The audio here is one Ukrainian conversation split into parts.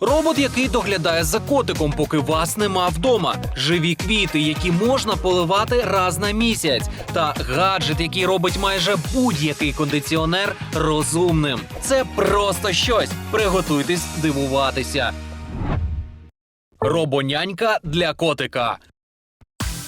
Робот, який доглядає за котиком, поки вас нема вдома. Живі квіти, які можна поливати раз на місяць. Та гаджет, який робить майже будь-який кондиціонер розумним. Це просто щось. Приготуйтесь дивуватися. Робонянька для котика.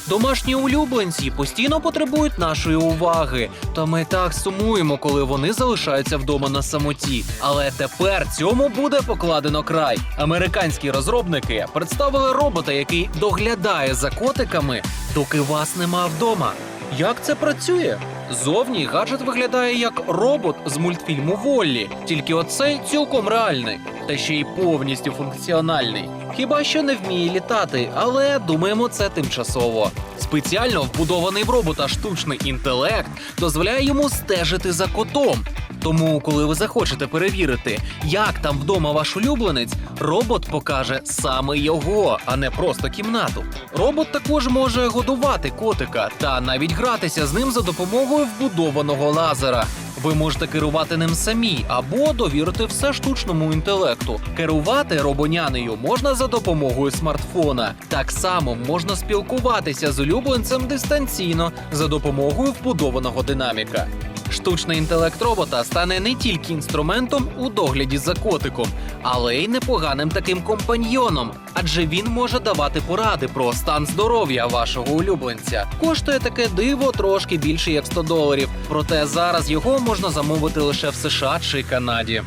Домашні улюбленці постійно потребують нашої уваги, та ми так сумуємо, коли вони залишаються вдома на самоті. Але тепер цьому буде покладено край. Американські розробники представили робота, який доглядає за котиками, доки вас нема вдома. Як це працює? Зовні гаджет виглядає як робот з мультфільму Воллі, тільки оцей цілком реальний, та ще й повністю функціональний. Хіба що не вміє літати, але думаємо, це тимчасово. Спеціально вбудований в робота штучний інтелект дозволяє йому стежити за котом. Тому, коли ви захочете перевірити, як там вдома ваш улюбленець, робот покаже саме його, а не просто кімнату. Робот також може годувати котика та навіть гратися з ним за допомогою вбудованого лазера. Ви можете керувати ним самі або довірити все штучному інтелекту. Керувати робонянею можна за допомогою смартфона. Так само можна спілкуватися з улюбленцем дистанційно за допомогою вбудованого динаміка. Штучний інтелект робота стане не тільки інструментом у догляді за котиком, але й непоганим таким компаньйоном, адже він може давати поради про стан здоров'я вашого улюбленця. Коштує таке диво трошки більше як 100 доларів. Проте зараз його можна замовити лише в США чи Канаді.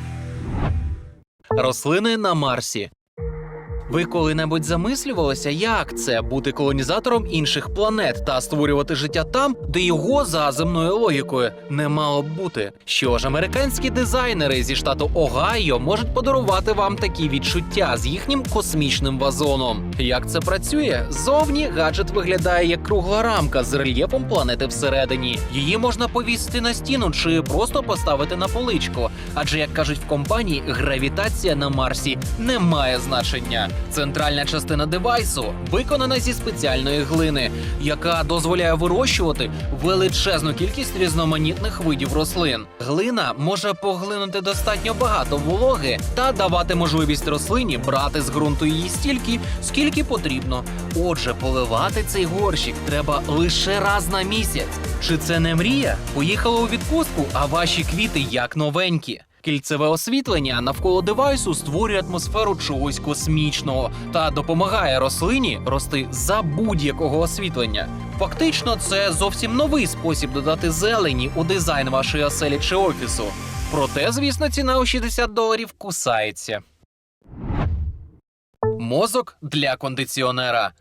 Рослини на Марсі. Ви коли-небудь замислювалися, як це бути колонізатором інших планет та створювати життя там, де його за земною логікою не мало б бути? Що ж, американські дизайнери зі штату Огайо можуть подарувати вам такі відчуття з їхнім космічним вазоном. Як це працює? Зовні гаджет виглядає як кругла рамка з рельєфом планети всередині. Її можна повісити на стіну чи просто поставити на поличку. Адже, як кажуть в компанії, гравітація на Марсі не має значення. Центральна частина девайсу виконана зі спеціальної глини, яка дозволяє вирощувати величезну кількість різноманітних видів рослин. Глина може поглинути достатньо багато вологи та давати можливість рослині брати з ґрунту її стільки, скільки потрібно. Отже, поливати цей горщик треба лише раз на місяць. Чи це не мрія? Поїхали у відпустку, а ваші квіти як новенькі. Кільцеве освітлення навколо девайсу створює атмосферу чогось космічного та допомагає рослині рости за будь-якого освітлення. Фактично, це зовсім новий спосіб додати зелені у дизайн вашої оселі чи офісу. Проте, звісно, ціна у 60 доларів кусається. Мозок для кондиціонера.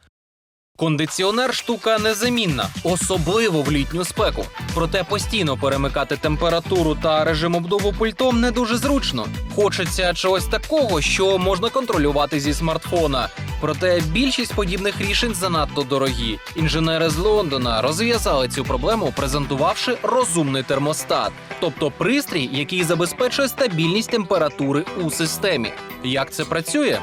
Кондиціонер штука незамінна, особливо в літню спеку. Проте постійно перемикати температуру та режим обдуву пультом не дуже зручно. Хочеться чогось такого, що можна контролювати зі смартфона. Проте більшість подібних рішень занадто дорогі. Інженери з Лондона розв'язали цю проблему, презентувавши розумний термостат, тобто пристрій, який забезпечує стабільність температури у системі. Як це працює?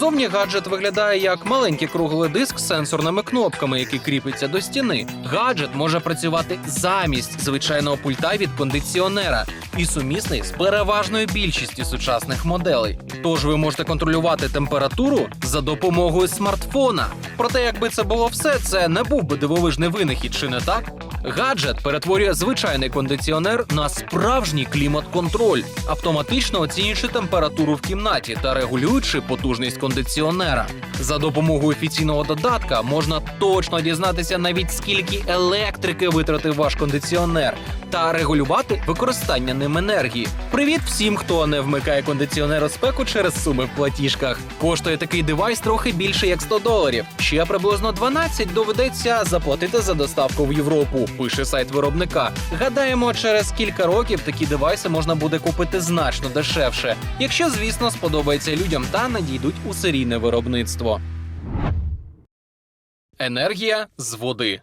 Зовні гаджет виглядає як маленький круглий диск з сенсорними кнопками, які кріпляться до стіни. Гаджет може працювати замість звичайного пульта від кондиціонера і сумісний з переважною більшістю сучасних моделей. Тож ви можете контролювати температуру за допомогою смартфона. Проте, якби це було все, це не був би дивовижний винахід, чи не так? Гаджет перетворює звичайний кондиціонер на справжній клімат-контроль, автоматично оцінюючи температуру в кімнаті та регулюючи потужність кондиціонера. За допомогою офіційного додатка можна точно дізнатися навіть скільки електрики витратив ваш кондиціонер та регулювати використання ним енергії. Привіт всім, хто не вмикає кондиціонер у спеку через суми в платіжках. Коштує такий девайс трохи більше як 100 доларів. Ще приблизно 12 доведеться заплатити за доставку в Європу. Пише сайт виробника. Гадаємо, через кілька років такі девайси можна буде купити значно дешевше, якщо, звісно, сподобається людям та надійдуть у серійне виробництво. Енергія з води.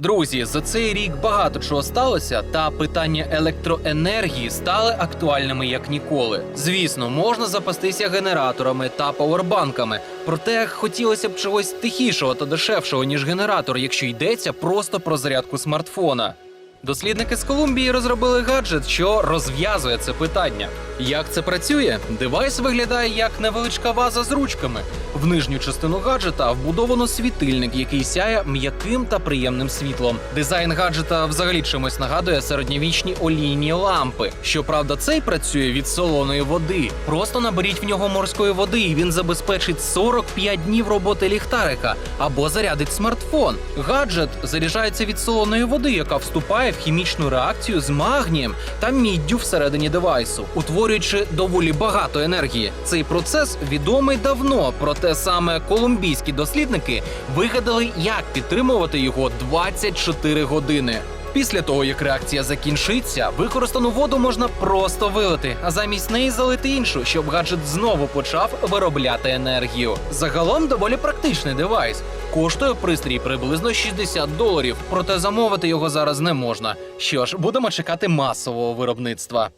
Друзі, за цей рік багато чого сталося, та питання електроенергії стали актуальними як ніколи. Звісно, можна запастися генераторами та павербанками. Проте хотілося б чогось тихішого та дешевшого, ніж генератор, якщо йдеться просто про зарядку смартфона. Дослідники з Колумбії розробили гаджет, що розв'язує це питання. Як це працює? Девайс виглядає як невеличка ваза з ручками. В нижню частину гаджета вбудовано світильник, який сяє м'яким та приємним світлом. Дизайн гаджета взагалі чимось нагадує середньовічні олійні лампи. Щоправда, цей працює від солоної води. Просто наберіть в нього морської води, і він забезпечить 45 днів роботи ліхтарика або зарядить смартфон. Гаджет заряджається від солоної води, яка вступає в хімічну реакцію з магнієм та міддю всередині девайсу, утворюючи доволі багато енергії. Цей процес відомий давно, саме колумбійські дослідники вигадали, як підтримувати його 24 години. Після того, як реакція закінчиться, використану воду можна просто вилити, а замість неї залити іншу, щоб гаджет знову почав виробляти енергію. Загалом доволі практичний девайс. Коштує пристрій приблизно 60 доларів, проте замовити його зараз не можна. Що ж, будемо чекати масового виробництва.